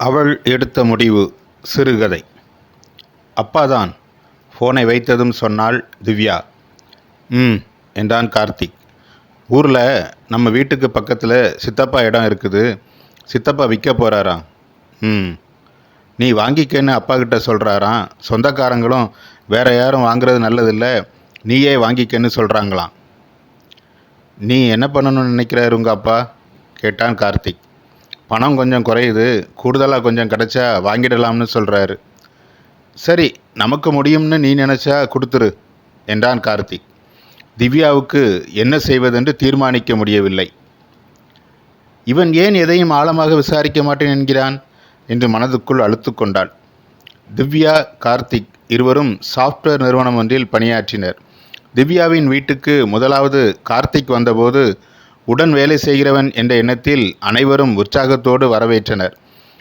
அவள் எடுத்த முடிவு சிறுகதை. அப்பாதான் ஃபோனை வைத்ததும் சொன்னாள் திவ்யா. ம் என்றான் கார்த்திக். ஊரில் நம்ம வீட்டுக்கு பக்கத்தில் சித்தப்பா இடம் இருக்குது. சித்தப்பா விற்க போகிறாராம் ம். நீ வாங்கிக்கன்னு அப்பா கிட்ட சொல்கிறாராம் சொந்தக்காரங்களும் வேற யாரும் வாங்குறது நல்லதில்லை. நீயே வாங்கிக்கன்னு சொல்கிறாங்களாம் நீ என்ன பண்ணணும்னு நினைக்கிறாரு உங்கள் அப்பா? கேட்டான் கார்த்திக். பணம் கொஞ்சம் குறையுது கூடுதலாக கொஞ்சம் கிடைச்சா வாங்கிடலாம்னு சொல்கிறாரு சரி நமக்கு முடியும்னு நீ நினச்சா கொடுத்துரு என்றான் கார்த்திக் திவ்யாவுக்கு என்ன செய்வதென்று தீர்மானிக்க முடியவில்லை. இவன் ஏன் எதையும் ஆழமாக விசாரிக்க மாட்டேன் என்கிறான் என்று மனதுக்குள் அழுத்து கொண்டாள். திவ்யா கார்த்திக் இருவரும் சாஃப்ட்வேர் நிறுவனம் ஒன்றில் பணியாற்றினர். திவ்யாவின் வீட்டுக்கு முதலாவது கார்த்திக் வந்தபோது உடன் வேலை செய்கிறவன் என்ற எண்ணத்தில் அனைவரும் உற்சாகத்தோடு வரவேற்றனர்.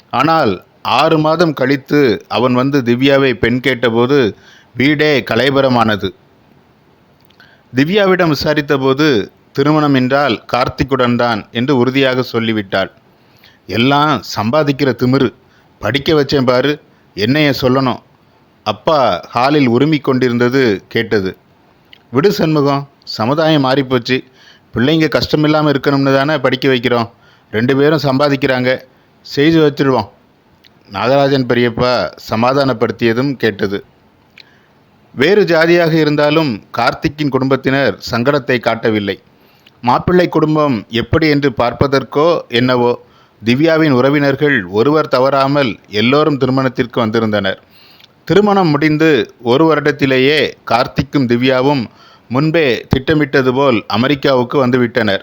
ஆனால் ஆறு மாதம் கழித்து அவன் வந்து திவ்யாவை பெண் கேட்டபோது வீடே கலைபரமானது. திவ்யாவிடம் விசாரித்தபோது திருமணம் என்றால் கார்த்திக்குடன் தான் என்று உறுதியாக சொல்லிவிட்டாள். எல்லாம் சம்பாதிக்கிற திமிரு. படிக்க வச்சேன் பாரு. என்னைய சொல்லணும். அப்பா ஹாலில் உருமிக் கொண்டிருந்தது கேட்டது. விடு சண்முகம். சமுதாயம் மாறிப்போச்சு. பிள்ளைங்க கஷ்டமில்லாமல் இருக்கணும்னு தானே படிக்க வைக்கிறோம். ரெண்டு பேரும் சம்பாதிக்கிறாங்க. செய்து வச்சிருவோம். நாகராஜன் பெரியப்பா சமாதானப்படுத்தியதும் கேட்டது. வேறு ஜாதியாக இருந்தாலும் கார்த்திக்கின் குடும்பத்தினர் சங்கடத்தை காட்டவில்லை. மாப்பிள்ளை குடும்பம் எப்படி என்று பார்ப்பதற்கோ என்னவோ திவ்யாவின் உறவினர்கள் ஒருவர் தவறாமல் எல்லோரும் திருமணத்திற்கு வந்திருந்தனர். திருமணம் முடிந்து ஒரு வருடத்திலேயே கார்த்திக்கும் திவ்யாவும் முன்பே திட்டமிட்டது போல் அமெரிக்காவுக்கு வந்துவிட்டனர்.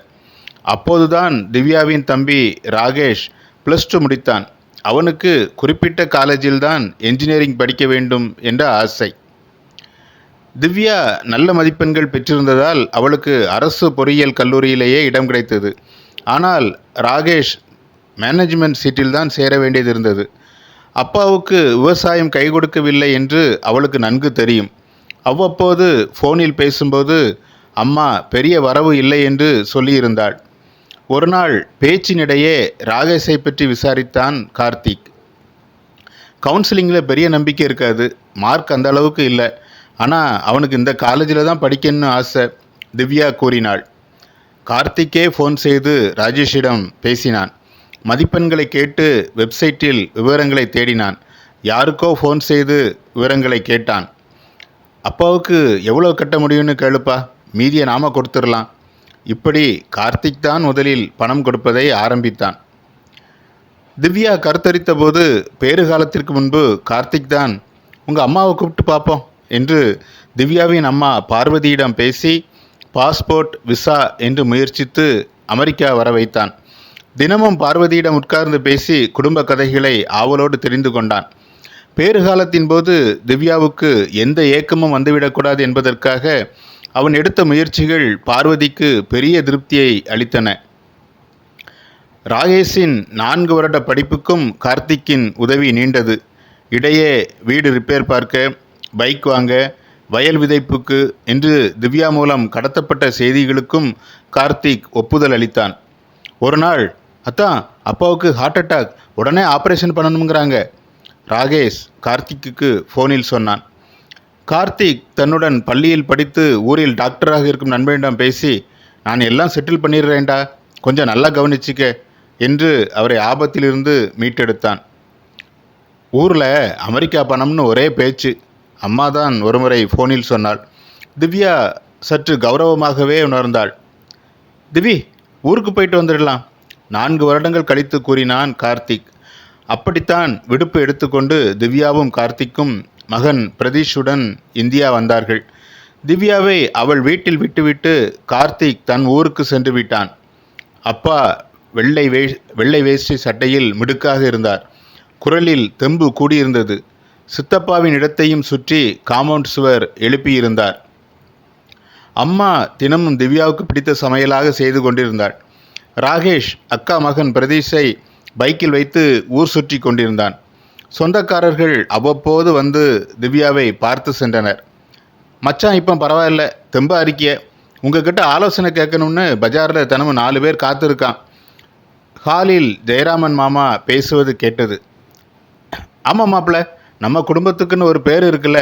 அப்போதுதான் திவ்யாவின் தம்பி ராகேஷ் ப்ளஸ் டூ முடித்தான். அவனுக்கு குறிப்பிட்ட காலேஜில்தான் என்ஜினியரிங் படிக்க வேண்டும் என்ற ஆசை. திவ்யா நல்ல மதிப்பெண்கள் பெற்றிருந்ததால் அவளுக்கு அரசு பொறியியல் கல்லூரியிலேயே இடம் கிடைத்தது. ஆனால் ராகேஷ் மேனேஜ்மெண்ட் சீட்டில்தான் சேர வேண்டியது இருந்தது. அப்பாவுக்கு விவசாயம் கை கொடுக்கவில்லை என்று அவளுக்கு நன்கு தெரியும். அவ்வப்போது ஃபோனில் பேசும்போது அம்மா பெரிய வரவு இல்லை என்று சொல்லியிருந்தாள். ஒரு நாள் பேச்சினிடையே ராகேஷை பற்றி விசாரித்தான் கார்த்திக். கவுன்சிலிங்கில் பெரிய நம்பிக்கை இருக்காது. மார்க் அந்த அளவுக்கு இல்லை. ஆனால் அவனுக்கு இந்த காலேஜில் தான் படிக்கணும்னு ஆசை திவ்யா கூறினாள். கார்த்திக்கே ஃபோன் செய்து ராஜேஷிடம் பேசினான். மதிப்பெண்களை கேட்டு வெப்சைட்டில் விவரங்களை தேடினான். யாருக்கோ ஃபோன் செய்து விவரங்களை கேட்டான். அப்பாவுக்கு எவ்வளோ கட்ட முடியும்னு கேளுப்பா. மீதியை நாம கொடுத்துடலாம். இப்படி கார்த்திக் தான் முதலில் பணம் கொடுப்பதை ஆரம்பித்தான். திவ்யா கருத்தரித்த போது பேறு காலத்திற்கு முன்பு கார்த்திக் தான் உங்கள் அம்மாவை கூப்பிட்டு பார்ப்போம் என்று திவ்யாவின் அம்மா பார்வதியிடம் பேசி பாஸ்போர்ட் விசா என்று முயற்சித்து அமெரிக்கா வர வைத்தான். தினமும் பார்வதியிடம் உட்கார்ந்து பேசி குடும்ப கதைகளை ஆவலோடு தெரிந்து கொண்டான். பேறுகாலத்தின் போது திவ்யாவுக்கு எந்த ஏக்கமும் வந்துவிடக்கூடாது என்பதற்காக அவன் எடுத்த முயற்சிகள் பார்வதிக்கு பெரிய திருப்தியை அளித்தன. ராகேஷின் நான்கு வருட படிப்புக்கும் கார்த்திக்கின் உதவி நீண்டது. இடையே வீடு ரிப்பேர் பார்க்க பைக் வாங்க வயல் விதைப்புக்கு என்று திவ்யா மூலம் கடத்தப்பட்ட செய்திகளுக்கும் கார்த்திக் ஒப்புதல் அளித்தான். ஒரு நாள் அத்தான் அப்பாவுக்கு ஹார்ட் அட்டாக் உடனே ஆப்ரேஷன் பண்ணணுங்கிறாங்க ராகேஷ் கார்த்திக்கு ஃபோனில் சொன்னான். கார்த்திக் தன்னுடன் பள்ளியில் படித்து ஊரில் டாக்டராக இருக்கும் நண்பனிடம் பேசி நான் எல்லாம் செட்டில் பண்ணிடுறேன்டா. கொஞ்சம் நல்லா கவனிச்சிக்க என்று அவரை ஆபத்திலிருந்து மீட்டெடுத்தான். ஊரில் அமெரிக்கா பணம்னு ஒரே பேச்சு. அம்மா தான் ஒருமுறை ஃபோனில் சொன்னாள். திவ்யா சற்று கௌரவமாகவே உணர்ந்தாள். திவி ஊருக்கு போயிட்டு வந்துடலாம். நான்கு வருடங்கள் கழித்து கூறினான் கார்த்திக். அப்படித்தான் விடுப்பு எடுத்துக்கொண்டு திவ்யாவும் கார்த்திக்கும் மகன் பிரதீஷுடன் இந்தியா வந்தார்கள். திவ்யாவை அவள் வீட்டில் விட்டுவிட்டு கார்த்திக் தன் ஊருக்கு சென்று விட்டான். அப்பா வெள்ளை வே வெள்ளை வேஷ்டி சட்டையில் மிடுக்காக இருந்தார். குரலில் தெம்பு கூடியிருந்தது. சித்தப்பாவின் இடத்தையும் சுற்றி காம்பவுண்ட் சுவர் எழுப்பியிருந்தார். அம்மா தினமும் திவ்யாவுக்கு பிடித்த சமையலாக செய்து கொண்டிருந்தாள். ராகேஷ் அக்கா மகன் பிரதீஷை பைக்கில் வைத்து ஊர் சுற்றி கொண்டிருந்தான். சொந்தக்காரர்கள் அவ்வப்போது வந்து திவ்யாவை பார்த்து சென்றனர். மச்சான் இப்போ பரவாயில்ல தெம்பா இருக்கிய உங்ககிட்ட ஆலோசனை கேட்கணும்னு பஜாரில் தினமும் நாலு பேர் காத்திருக்கான். ஹாலில் ஜெயராமன் மாமா பேசுவது கேட்டது. ஆமாம் மாப்பிள்ள நம்ம குடும்பத்துக்குன்னு ஒரு பேர் இருக்குல்ல.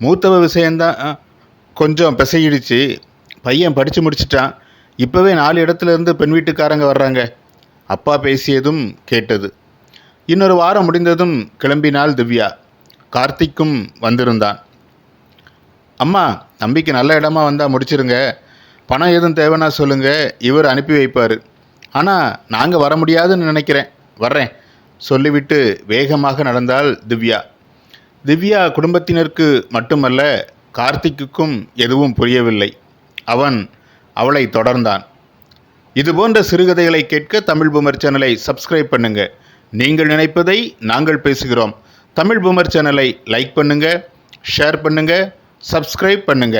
மூத்தவ விஷயந்தான் கொஞ்சம் பிசையிடுச்சு. பையன் படித்து முடிச்சிட்டான். இப்போவே நாலு இடத்துலேருந்து பெண் வீட்டுக்காரங்க வர்றாங்க. அப்பா பேசியதும் கேட்டது. இன்னொரு வாரம் முடிந்ததும் கிளம்பினாள் திவ்யா. கார்த்திக்கும் வந்திருந்தான். அம்மா தம்பிக்கு நல்ல இடமா வந்தால் முடிச்சிருங்க. பணம் எதுவும் தேவைன்னா சொல்லுங்கள் இவர் அனுப்பி வைப்பார். ஆனால் நாங்கள் வர முடியாதுன்னு நினைக்கிறேன். வர்றேன். சொல்லிவிட்டு வேகமாக நடந்தாள் திவ்யா. திவ்யா குடும்பத்தினருக்கு மட்டுமல்ல கார்த்திக்குக்கும் எதுவும் புரியவில்லை. அவன் அவளை தொடர்ந்தான். இதுபோன்ற சிறுகதைகளை கேட்க தமிழ் பூமர் சேனலை சப்ஸ்கிரைப் பண்ணுங்க. நீங்கள் நினைப்பதை நாங்கள் பேசுகிறோம். தமிழ் பூமர் சேனலை லைக் பண்ணுங்க ஷேர் பண்ணுங்க சப்ஸ்கிரைப் பண்ணுங்க.